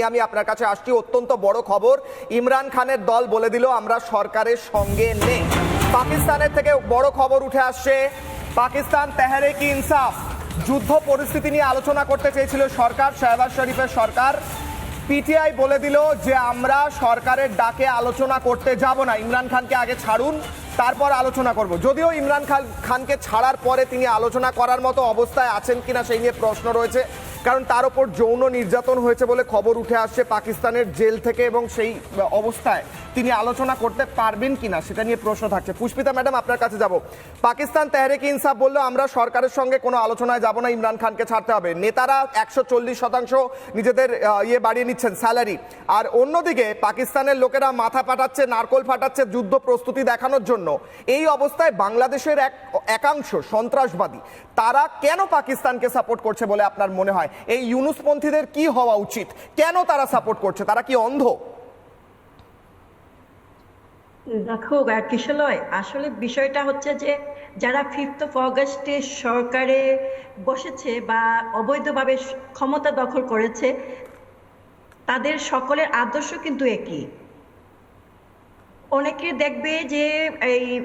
নিয়ে আমি আপনার কাছে আসছি। অত্যন্ত বড় খবর। ইমরান খানের দল বলে দিল, আমরা সরকারের সঙ্গে নেই। পাকিস্তানের থেকে বড় খবর উঠে আসছে, পাকিস্তান তেহরিক ইনসাফ। যুদ্ধ পরিস্থিতি নিয়ে আলোচনা করতে চেয়েছিল সরকার, শাহবাজ শরীফের সরকার। পিটিআই বলে দিল যে, আমরা সরকারের ডাকে আলোচনা করতে যাব না। ইমরান খানকে আগে ছাড়ুন, তারপর আলোচনা করব। যদিও ইমরান খান খানকে ছাড়ার পরে তিনি আলোচনা করার মতো অবস্থায় আছেন কিনা সেই নিয়ে প্রশ্ন রয়েছে। কারণ তার উপর যৌন নির্যাতন হয়েছে বলে খবর উঠে আসছে পাকিস্তানের জেল থেকে এবং সেই অবস্থায় তিনি আলোচনা করতে পারবেন কিনা সেটা নিয়ে প্রশ্ন থাকছে। পুষ্পিতা ম্যাডাম, আপনার কাছে যাব। পাকিস্তান তেহরিক ইনসাফ বলল, আমরা সরকারের সঙ্গে কোনো আলোচনায় যাব না, ইমরান খানকে ছাড়তে হবে। নেতারা একশো চল্লিশ শতাংশ নিজেদের ইয়ে বাড়িয়ে নিচ্ছেন স্যালারি। আর অন্যদিকে পাকিস্তানের লোকেরা মাথা ফাটাচ্ছে, নারকোল ফাটাচ্ছে যুদ্ধ প্রস্তুতি দেখানোর জন্য। এই অবস্থায় বাংলাদেশের এক, একাংশ সন্ত্রাসবাদী। তারা কেন পাকিস্তানকে সাপোর্ট করছে বলে আপনার মনে হয়? এই ইউনুসপন্থীদের কি হওয়া উচিত? কেন তারা সাপোর্ট করছে? তারা কি অন্ধ? দেখো কিশলয়, আসলে বিষয়টা হচ্ছে যে যারা ফিফথ অফ অগস্টে সরকারে বসেছে বা অবৈধভাবে ক্ষমতা দখল করেছে, তাদের সকলের আদর্শ কিন্তু একই। অনেকে দেখবে যে এই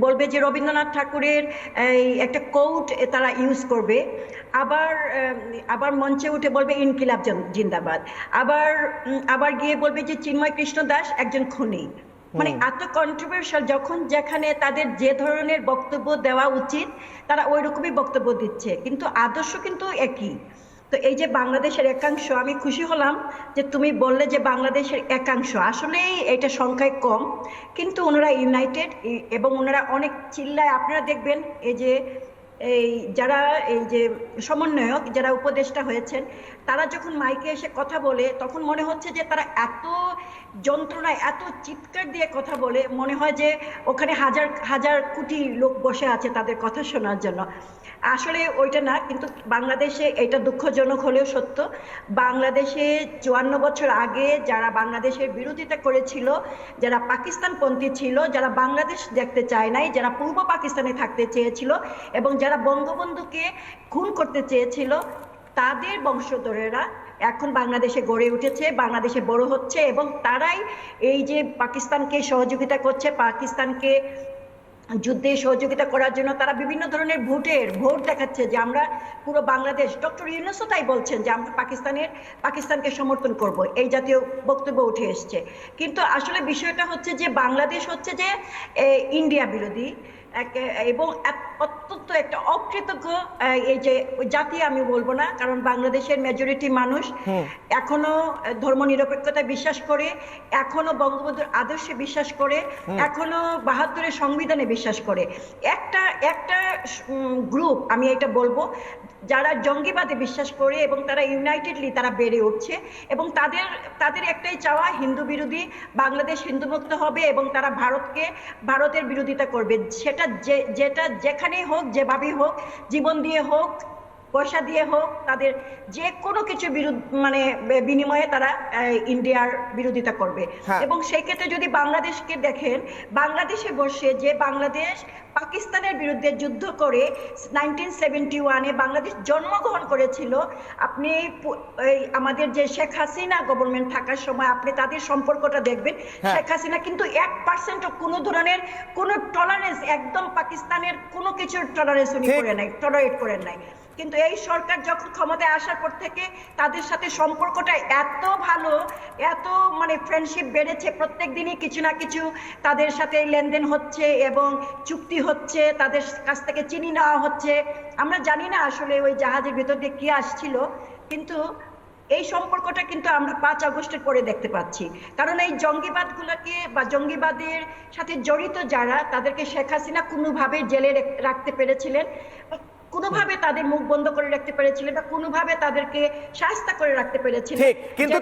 বলবে যে রবীন্দ্রনাথ ঠাকুরের এই একটা কোট তারা ইউজ করবে। আবার আবার মঞ্চে উঠে বলবে ইনকিলাব জিন- জিন্দাবাদ। আবার আবার গিয়ে বলবে যে চিন্ময় কৃষ্ণ দাস একজন খুনি। মানে এত কন্ট্রোভার্সিয়াল যখন যেখানে তাদের যে ধরনের বক্তব্য দেওয়া উচিত তারা ওই রকমই বক্তব্য দিচ্ছে। কিন্তু আদর্শ কিন্তু একই। তো এই যে বাংলাদেশের একাংশ, আমি খুশি হলাম যে তুমি বললে যে বাংলাদেশের একাংশ। আসলেই এটা সংখ্যায় কম, কিন্তু ওনারা ইউনাইটেড এবং ওনারা অনেক চিল্লায়। আপনারা দেখবেন এই যে, এই যারা, এই যে সমন্বয়ক, যারা উপদেষ্টা হয়েছেন, তারা যখন মাইকে এসে কথা বলে, তখন মনে হচ্ছে যে তারা এত যন্ত্রণায়, এত চিৎকার দিয়ে কথা বলে, মনে হয় যে ওখানে হাজার হাজার কোটি লোক বসে আছে তাদের কথা শোনার জন্য। আসলে ওইটা না, কিন্তু বাংলাদেশে এটা দুঃখজনক হলেও সত্য। বাংলাদেশে চুয়ান্ন বছর আগে যারা বাংলাদেশের বিরোধিতা করেছিল, যারা পাকিস্তানপন্থী ছিল, যারা বাংলাদেশ দেখতে চায় নাই, যারা পূর্ব পাকিস্তানে থাকতে চেয়েছিল এবং যারা বঙ্গবন্ধুকে খুন করতে চেয়েছিল, তাদের বংশধরেরা এখন বাংলাদেশে গড়ে উঠেছে, বাংলাদেশে বড় হচ্ছে এবং তারাই এই যে পাকিস্তানকে সহযোগিতা করছে, পাকিস্তানকে যুদ্ধে সহযোগিতা করার জন্য তারা বিভিন্ন ধরনের ভোটের ভোট দেখাচ্ছে যে আমরা পুরো বাংলাদেশ, ডক্টর ইউনুসও তাই বলছেন যে আমরা পাকিস্তানের, পাকিস্তানকে সমর্থন করব। এই জাতীয় বক্তব্য উঠে এসছে। কিন্তু আসলে বিষয়টা হচ্ছে যে বাংলাদেশ হচ্ছে যে ইন্ডিয়া বিরোধী। এবং অত্যন্ত একটা অকৃতজ্ঞ এই যে জাতি আমি বলব না কারণ বাংলাদেশের মেজরিটি মানুষ। এখনও ধর্ম নিরপেক্ষতায় বিশ্বাস করে এখনও বঙ্গবন্ধুর আদর্শে বিশ্বাস করে এখনও বাহাত্তরের সংবিধানে বিশ্বাস করে। একটা একটা গ্রুপ আমি এটা বলব যারা জঙ্গিবাদে বিশ্বাস করে এবং তারা ইউনাইটেডলি তারা বেড়ে উঠছে এবং তাদের তাদের একটাই চাওয়া হিন্দু বিরোধী বাংলাদেশ হিন্দু মুক্ত হবে এবং তারা ভারতকে ভারতের বিরোধিতা করবে। সেটা যে যেটা যেখানেই হোক যেভাবেই হোক জীবন দিয়ে হোক পয়সা দিয়ে হোক তাদের যে কোনো কিছু বিরুদ্ধ মানে বিনিময়ে তারা ইন্ডিয়ার বিরোধিতা করবে হ্যাঁ। এবং সেই ক্ষেত্রে যদি বাংলাদেশকে দেখেন বাংলাদেশে বসে যে বাংলাদেশ পাকিস্তানের বিরুদ্ধে যুদ্ধ করে নাইনটিন সেভেন্টি ওয়ানে বাংলাদেশ জন্মগ্রহণ করেছিল আপনি এই আমাদের যে শেখ হাসিনা গভর্নমেন্ট থাকার সময় আপনি তাদের সম্পর্কটা দেখবেন হ্যাঁ। শেখ হাসিনা কিন্তু এক পার্সেন্ট কোনো ধরনের কোনো টলারেন্স একদম পাকিস্তানের কোনো কিছুর টলারেন্স উনি। করে নাই টলারেট করেন নাই কিন্তু এই সরকার যখন ক্ষমতায় আসার পর থেকে তাদের সাথে সম্পর্কটা এত ভালো, এত মানে ফ্রেন্ডশিপ বেড়েছে, প্রত্যেক দিনই কিছু না কিছু তাদের সাথে লেনদেন হচ্ছে এবং চুক্তি হচ্ছে, তাদের কাছ থেকে চিনি নেওয়া হচ্ছে। আমরা জানি না আসলে ওই জাহাজের ভিতর দিয়ে কি আসছিল, কিন্তু এই সম্পর্কটা কিন্তু আমরা পাঁচ আগস্টের পরে দেখতে পাচ্ছি। কারণ এই জঙ্গিবাদ জঙ্গিবাদগুলোকে বা জঙ্গিবাদের সাথে জড়িত যারা, তাদেরকে শেখ হাসিনা কোনোভাবে জেলে রেখ- রাখতে পেরেছিলেন। কোনোভাবে তাদের মুখ বন্ধ করে রাখতে পেরেছিলেন বা কোনোভাবে তাদেরকে শাস্তা করে রাখতে পেরেছিলেন। কিন্তু